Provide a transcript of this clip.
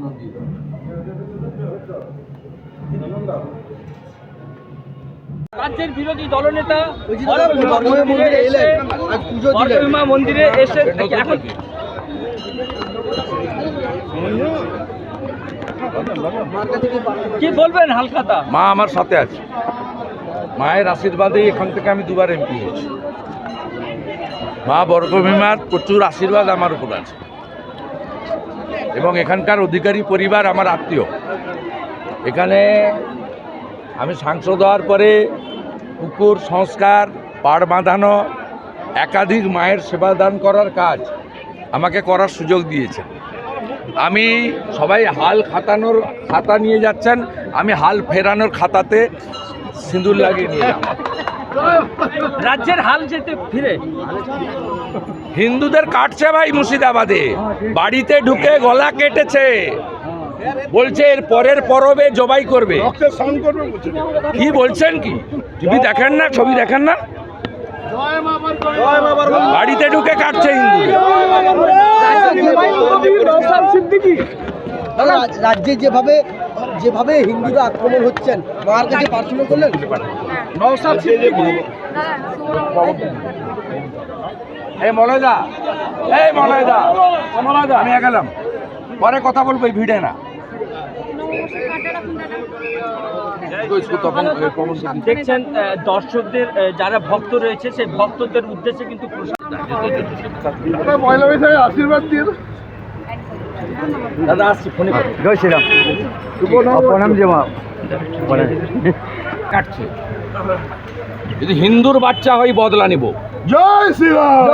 আনন্দিত রাজ্যের বিরোধী দলনেতা মন্দিরে এসে আচ্ছা, কি বলবেন হালকাতা মা আমার সাথে আছে। মায়ের আশীর্বাদে এখান থেকে আমি দুবার এমপি হয়েছি। মা বর্গভীমার প্রচুর আশীর্বাদ আমার উপর আছে। এবং এখানকার অধিকারী পরিবার আমার আত্মীয়। এখানে আমি সাংসদ হওয়ার পরে পুকুর সংস্কার, পাড় বাঁধানো, একাধিক মায়ের সেবাদান করার কাজ আমাকে করার সুযোগ দিয়েছেন। আমি সবাই হাল খাতানোর খাতা নিয়ে যাচ্ছেন, আমি হাল ফেরানোর খাতাতে সিঁদুর লাগিয়ে নিয়ে যাব রাজ্যের হাল যেতে ফিরে। হিন্দুদের কাটছে ভাই মুর্শিদাবাদে। বাড়িতে ঢুকে গলা কেটেছে। বলছে এর পরের পরবে জবাই করবে। কি বলছেন কি? টিভি দেখেন না ছবি দেখেন না? বাড়িতে ঢুকে কাটছে রাজ- রাজ্যে যেভাবে যেভাবে হিন্দুরা আক্রমণ হচ্ছেন মার কাছে প্রার্থনা করলেন? এই মলয়দা এই মলয়দা মলয়দা। আমি গেলাম পরে কথা বলব এই ভিড়ে না। দেখছেন দর্শকদের যারা ভক্ত রয়েছে সেই ভক্তদের উদ্দেশ্যে কিন্তু প্রসাদ দাদা আসছি ফোনে জয় শ্রীরাম। প্রণাম জমা কাটছে। যদি হিন্দুর বাচ্চা হয় বদলা নিব। জয় শ্রীরাম